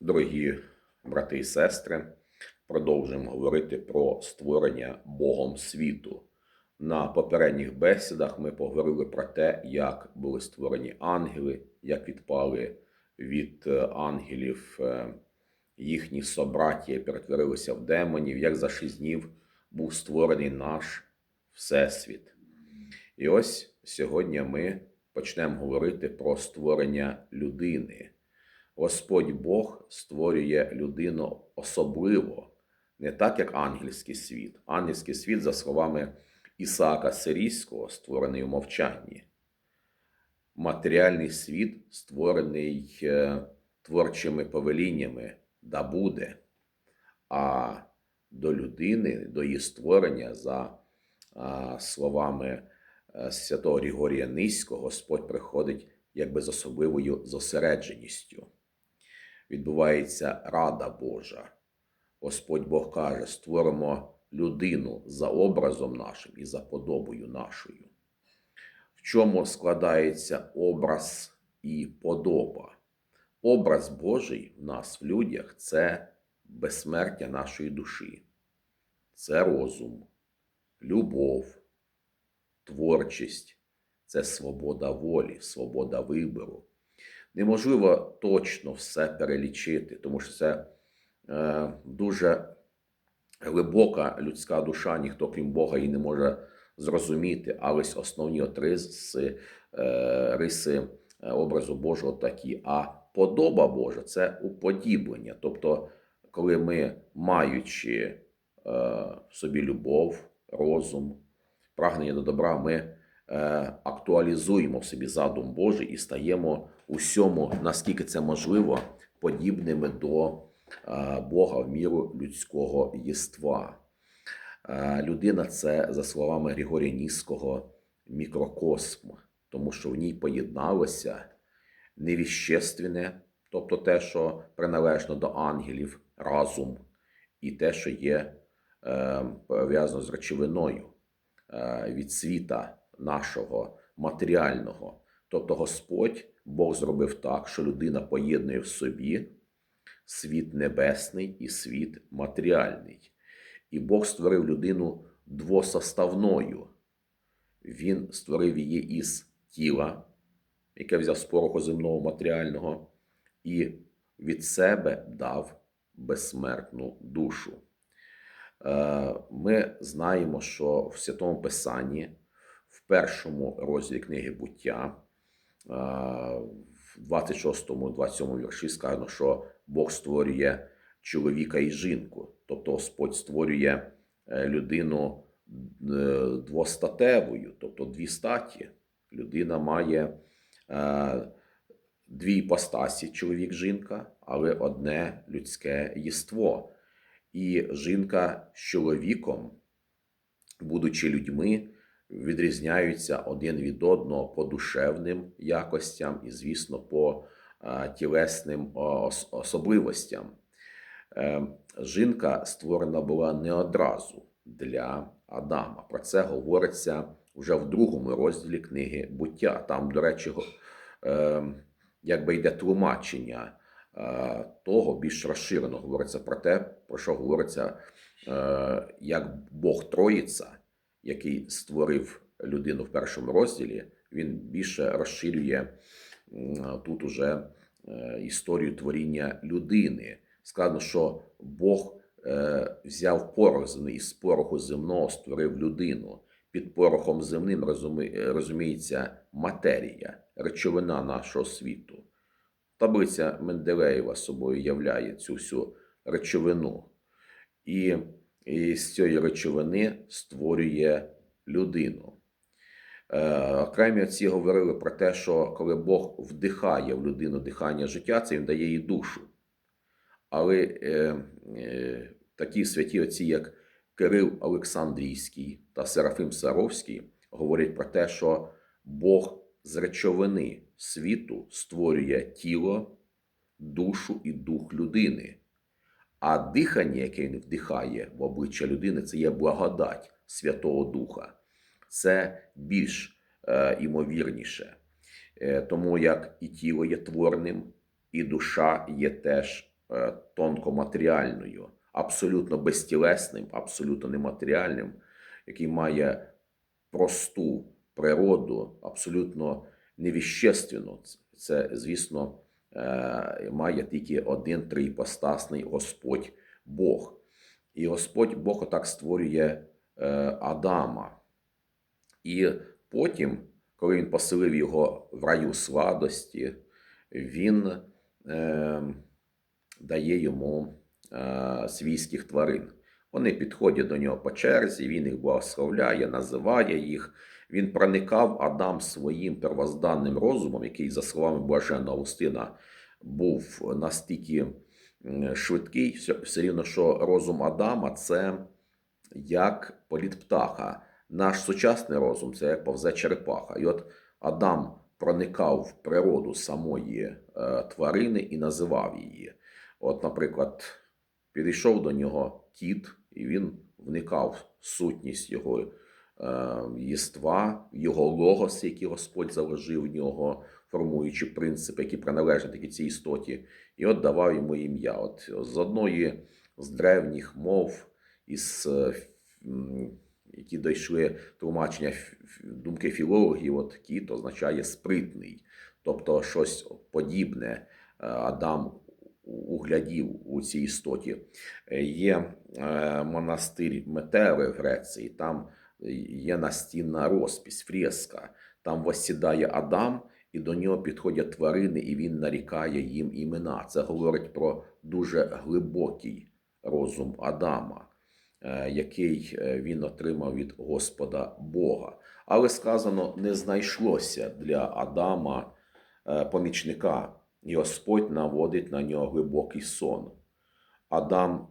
Дорогі брати і сестри, продовжуємо говорити про створення Богом світу. На попередніх бесідах ми поговорили про те, як були створені ангели, як відпали від е, ангелів е, їхні собраті, перетворилися в демонів, як за шість днів був створений наш Всесвіт. І ось сьогодні ми почнемо говорити про створення людини. Господь Бог створює людину особливо, не так, як ангельський світ. Ангельський світ, за словами Ісаака Сирійського, створений у мовчанні. Матеріальний світ створений е, творчими повеліннями, да буде. А до людини, до її створення, за словами е, святого Григорія Низького, Господь приходить якби з особливою зосередженістю відбувається рада Божа. Господь Бог каже: створимо людину за образом нашим і за подобою нашою. В чому складається образ і подоба? Образ Божий в нас, в людях, це безсмертя нашої душі, це розум, любов, творчість, це свобода волі, свобода вибору неможливо точно все перелічити, тому що це е, дуже глибока людська душа, ніхто крім Бога її не може зрозуміти. А ось основні от риси, е, риси е, образу Божого такі. А подоба Божа це уподіблення. Тобто, коли ми, маючи е, в собі любов, розум, прагнення до добра, ми актуалізуємо в собі задум Божий і стаємо усьому, наскільки це можливо, подібними до е, Бога в міру людського єства. Е, Людина це, за словами Григорія Ніського, мікрокосм, тому що в ній поєдналося невіщественне, тобто те, що приналежно до ангелів, разум, і те, що є е, пов'язано з речовиною е, від світа нашого матеріального. Тобто Господь Бог зробив так, що людина поєднує в собі світ небесний і світ матеріальний. І Бог створив людину двосоставною. Він створив її із тіла, яке взяв з пороху земного матеріального, і від себе дав безсмертну душу. Е, Ми знаємо, що в Святому Писанні, першому розділі книги буття, е, в 26-27 вірші сказано, що Бог створює чоловіка і жінку. Тобто Господь створює е, людину е, двостатевою, тобто дві статі. Людина має дві іпостасі, чоловік-жінка, але одне людське єство. І жінка з чоловіком, будучи людьми, відрізняються один від одного по душевним якостям і, звісно, по тілесним особливостям. Е, Жінка створена була не одразу для Адама. Про це говориться вже в другому розділі книги буття. Там, до речі, е, якби йде тлумачення е, того, більш розширено говориться про те, про що говориться, як Бог Троїця, який створив людину в першому розділі, він більше розширює тут уже е, історію творіння людини. Сказано, що Бог е, взяв порох і з пороху земного створив людину. Під порохом земним розуміється матерія, речовина нашого світу. Таблиця Менделеєва собою являє цю всю речовину. І, і з цієї речовини створює людину. Е, окремі отці говорили про те, що коли Бог вдихає в людину дихання життя, це він дає їй душу. Але е, е, такі святі отці, як Кирил Олександрійський та Серафим Саровський, говорять про те, що Бог з речовини світу створює тіло, душу і дух людини. А дихання, яке він вдихає в обличчя людини, це є благодать Святого Духа. Це більш е, імовірніше. Е, тому як і тіло є творним, і душа є теж е, тонкоматеріальною, абсолютно безтілесним, абсолютно нематеріальним, який має просту природу, абсолютно невіщественну. Це, звісно, має тільки один триіпостасний Господь Бог. І Господь Бог отак створює е, Адама. І потім, коли він поселив його в раю сладості, він е, дає йому е, свійських тварин. Вони підходять до нього по черзі, він їх благословляє, називає їх. Він проникав Адам своїм первозданним розумом, який, за словами Блаженного Августина, був настільки швидкий, все, рівно, що розум Адама це як політ птаха. Наш сучасний розум це як повзе черепаха. І от Адам проникав в природу самої е, тварини і називав її. От, наприклад, підійшов до нього кіт, і він вникав в сутність його єства, його логос, який Господь заложив в нього, формуючи принципи, які приналежать таки цій істоті, і от давав йому ім'я. От з одної з древніх мов, із е, які дійшли тлумачення думки філологів, от кіт означає спритний, тобто щось подібне е, Адам углядів у цій істоті. Е, Є монастир Метери в Греції, там є настінна розпись, фреска. Там восідає Адам, і до нього підходять тварини, і він нарікає їм імена. Це говорить про дуже глибокий розум Адама, е, який е, він отримав від Господа Бога. Але сказано, не знайшлося для Адама е, помічника, і Господь наводить на нього глибокий сон. Адам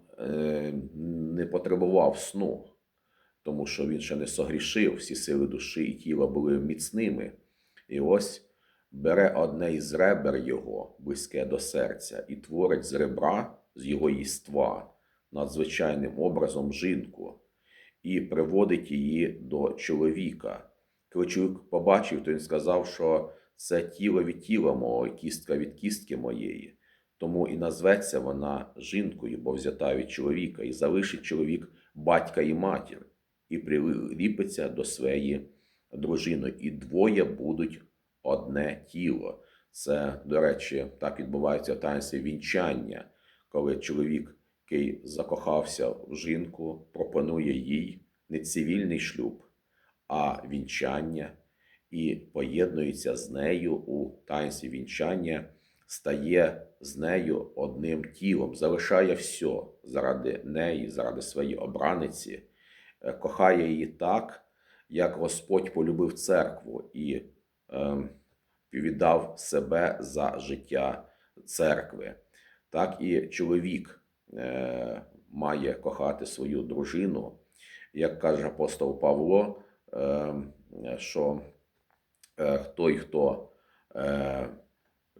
не потребував сну, тому що він ще не согрішив, всі сили душі і тіла були міцними. І ось бере одне із ребер його, близьке до серця, і творить з ребра, з його єства, надзвичайним образом жінку, і приводить її до чоловіка. Чоловік побачив, то він сказав, що це тіло від тіла мого, кістка від кістки моєї. Тому і назветься вона жінкою, бо взята від чоловіка, і залишить чоловік батька і матір, і приліпиться до своєї дружини, і двоє будуть одне тіло. Це, до речі, так відбувається в таїнстві вінчання, коли чоловік, який закохався в жінку, пропонує їй не цивільний шлюб, а вінчання, і поєднується з нею у таїнстві вінчання, стає з нею одним тілом, залишає все заради неї, заради своєї обраниці, кохає її так, як Господь полюбив церкву і е, віддав себе за життя церкви. Так і чоловік е, має кохати свою дружину, як каже апостол Павло, е, що е, той, хто е,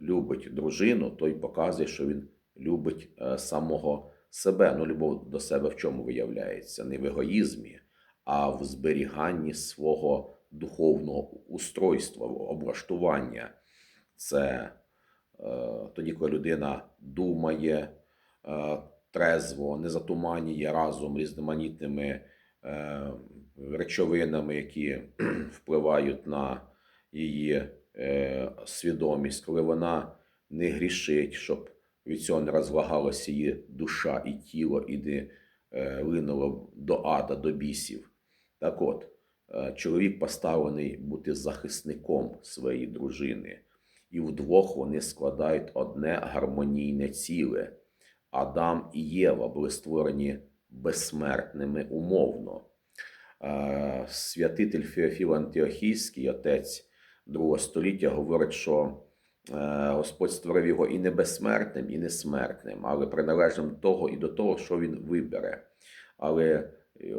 любить дружину, той показує, що він любить е, самого себе. Ну, любов до себе в чому виявляється? Не в егоїзмі, а в зберіганні свого духовного устройства, облаштування. Це е, тоді, коли людина думає е, трезво, не затуманює разом різноманітними е, речовинами, які впливають на її е, свідомість, коли вона не грішить, щоб від цього не розлагалася її душа і тіло, і не е, линуло до ада, до бісів. Так от, е, чоловік поставлений бути захисником своєї дружини, і вдвох вони складають одне гармонійне ціле. Адам і Єва були створені безсмертними умовно. Е, Святитель Феофіл Антиохійський, отець другого століття, говорить, що е, Господь створив його і не безсмертним, і не смертним, але приналежним того і до того, що він вибере. Але, е,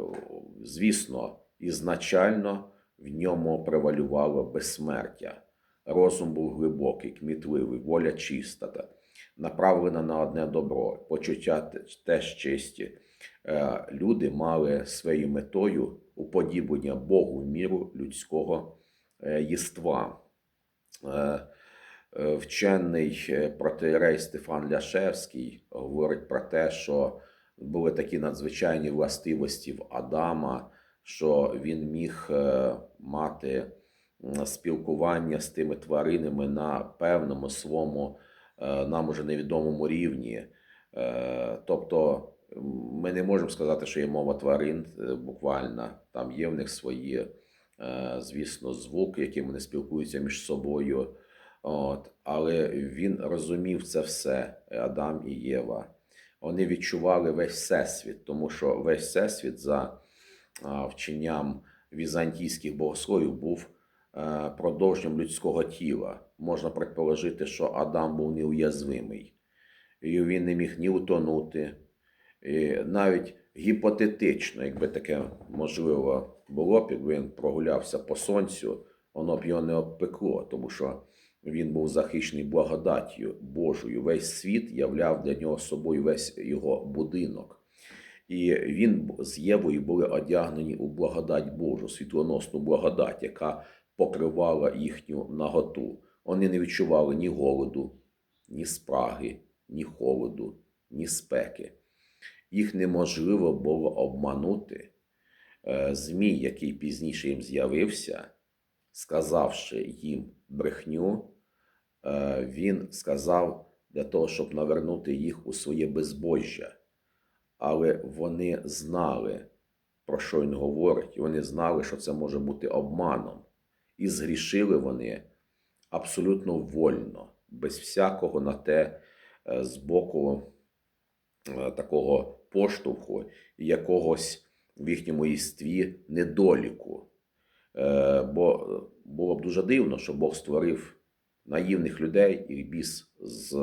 звісно, ізначально в ньому превалювало безсмертя. Розум був глибокий, кмітливий, воля чиста, направлена на одне добро, почуття теж чисті. Е, Люди мали своєю метою уподібнення Богу міру людського е, єства. Е, Вчений е, протиерей Стефан Ляшевський говорить про те, що були такі надзвичайні властивості в Адама, що він міг е, мати спілкування з тими тваринами на певному своєму нам уже невідомому рівні. Тобто ми не можемо сказати, що є мова тварин буквально. Там є в них свої, звісно, звуки, які вони спілкуються між собою. От, але він розумів це все, Адам і Єва. Вони відчували весь всесвіт, тому що весь всесвіт за вченням візантійських богословів був е, продовженням людського тіла. Можна предположити, що Адам був неуязвимий, і він не міг ні утонути. І навіть гіпотетично, якби таке можливо було б, якби він прогулявся по сонцю, воно б його не обпекло, тому що він був захищений благодаттю Божою. Весь світ являв для нього собою весь його будинок. І він з Євою були одягнені у благодать Божу, світлоносну благодать, яка покривала їхню наготу. Вони не відчували ні голоду, ні спраги, ні холоду, ні спеки. Їх неможливо було обманути. Е, Змій, який пізніше їм з'явився, сказавши їм брехню, він сказав для того, щоб навернути їх у своє безбожжя. Але вони знали, про що він говорить, і вони знали, що це може бути обманом. І згрішили вони абсолютно вольно, без всякого на те е, з боку е, такого поштовху і якогось в їхньому єстві недоліку. Е, Бо було б дуже дивно, що Бог створив наївних людей, і біс з,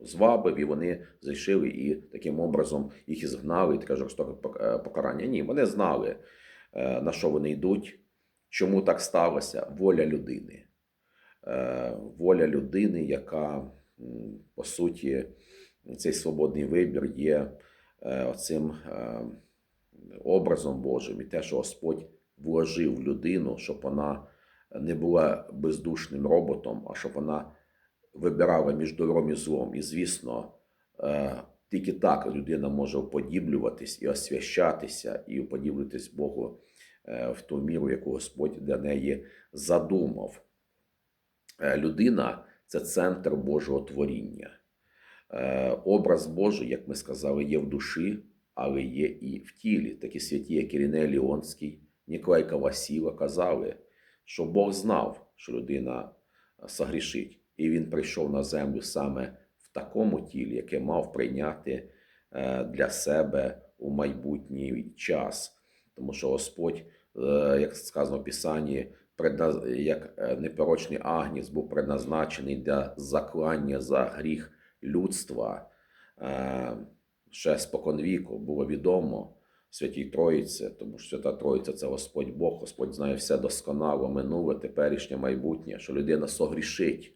звабив, і вони зайшли і таким образом їх і згнали, і таке жорстоке покарання. Ні, вони знали, е, на що вони йдуть, чому так сталося. Воля людини. Е, Воля людини, яка, по суті, цей свободний вибір є е, оцим е, образом Божим, і те, що Господь вложив в людину, щоб вона не була бездушним роботом, а щоб вона вибирала між добром і злом. І, звісно, е, тільки так людина може уподіблюватись і освящатися, і уподіблюватись Богу е, в ту міру, яку Господь для неї задумав. Е, Людина це центр Божого творіння. Образ Божий, як ми сказали, є в душі, але є і в тілі. Такі святі, як Іриней Ліонський, Ніколай Кавасіла казали, що Бог знав, що людина е, согрішить, і він прийшов на землю саме в такому тілі, яке мав прийняти е, для себе у майбутній час. Тому що Господь, е, як сказано в Писанні, як непорочний агнець був предназначений для заклання за гріх людства. Ще споконвіку було відомо Святій Троїці, тому що Свята Троїця це Господь Бог, Господь знає все досконало, минуле, теперішнє, майбутнє, що людина согрішить.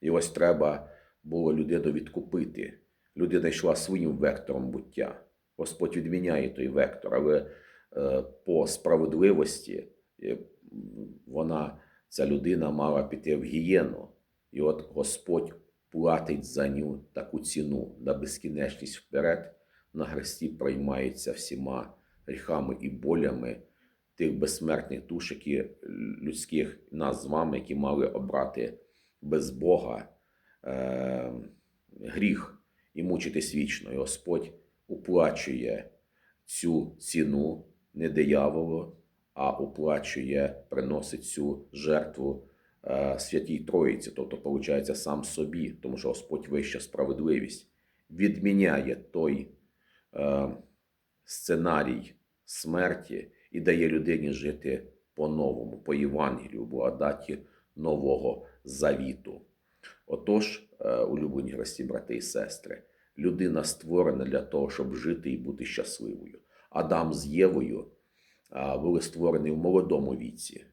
І ось треба було людину відкупити. Людина йшла своїм вектором буття. Господь відміняє той вектор, але е, по справедливості е, вона, ця людина мала піти в гієну. І от Господь платить за ню таку ціну на безкінечність вперед, на хресті приймається всіма гріхами і болями тих безсмертних душ, які людських нас з вами, які мали обрати без Бога е, гріх і мучитись вічно. І Господь уплачує цю ціну не дияволу, а уплачує, приносить цю жертву е, Святій Троїці, тобто, виходить, сам собі, тому що Господь вища справедливість відміняє той сценарій смерті і дає людині жити по-новому, по Євангелію, благодаті нового завіту. Отож, е, улюблені гості, брати і сестри, людина створена для того, щоб жити і бути щасливою. Адам з Євою були створені в молодому віці.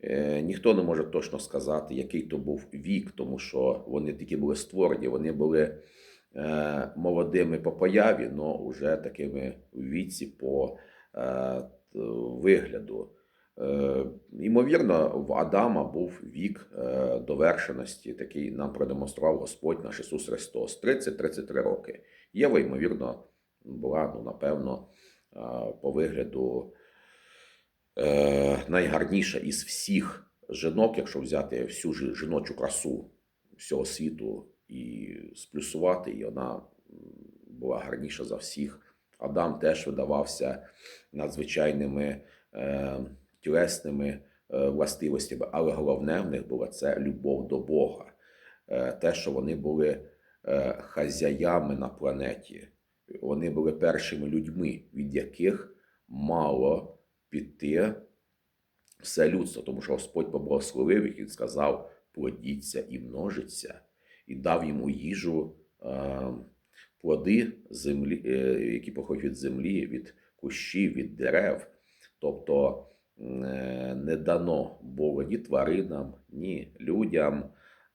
Е, Ніхто не може точно сказати, який то був вік, тому що вони тільки були створені, вони були е, молодими по появі, але вже такими в віці по е, вигляду. Е, Ймовірно, в Адама був вік е, довершеності, такий нам продемонстрував Господь наш Ісус Христос 30-33 роки. Єва, ймовірно, була, ну, напевно, е, по вигляду е, найгарніша із всіх жінок, якщо взяти всю жіночу красу всього світу і сплюсувати, і вона була гарніша за всіх. Адам теж видавався надзвичайними е, тілесними е, властивостями, але головне в них було це любов до Бога. Е, те, що вони були е, хазяями на планеті, вони були першими людьми, від яких мало піти все людство, тому що Господь поблагословив їх і сказав: плодіться і множиться, і дав йому їжу плоди землі, е, які походять від землі, від кущів, від дерев. Тобто е, не дано було ні тваринам, ні людям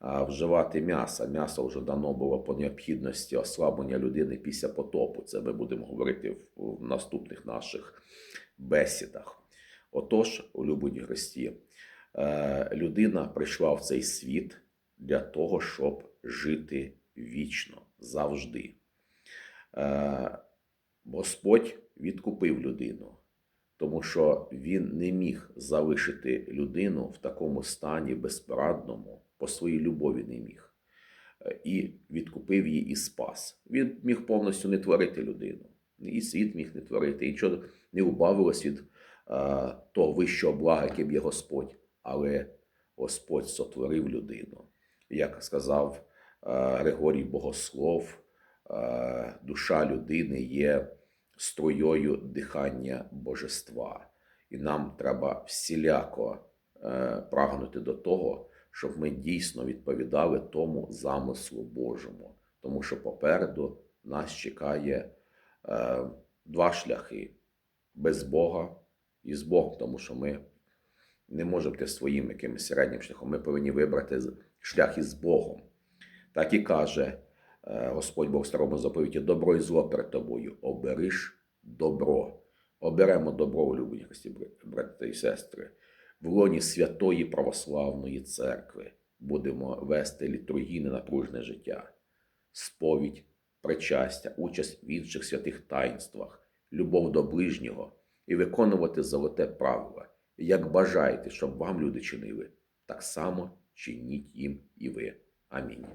вживати м'ясо. М'ясо вже дано було по необхідності ослаблення людини після потопу. Це ми будемо говорити в, наступних наших бесідах. Отож, улюблені Христі, е, людина прийшла в цей світ для того, щоб жити вічно завжди. Е, Господь відкупив людину, тому що він не міг залишити людину в такому стані безпорадному, по своїй любові не міг. Е, І відкупив її і спас. Він міг повністю не творити людину. І світ міг не творити, і нічого не убавилось від е, того вищого блага, яким є Господь. Але Господь сотворив людину. Як сказав Григорій Богослов, е, душа людини є струєю дихання божества. І нам треба всіляко е, прагнути до того, щоб ми дійсно відповідали тому замислу Божому. Тому що попереду нас чекає е, два шляхи без Бога і з Богом, тому що ми не можемо йти своїм якимось середнім шляхом. Ми повинні вибрати шлях із Богом. Так і каже е, Господь Бог в старому заповіті: добро і зло перед тобою. Обериш добро. Оберемо добро, улюблені Христі, бр- брати і сестри. В лоні святої православної церкви будемо вести літургійне напружне життя, сповідь, причастя, участь в інших святих таїнствах, любов до ближнього і виконувати золоте правило. Як бажаєте, щоб вам люди чинили, так само чиніть їм і ви. Амінь.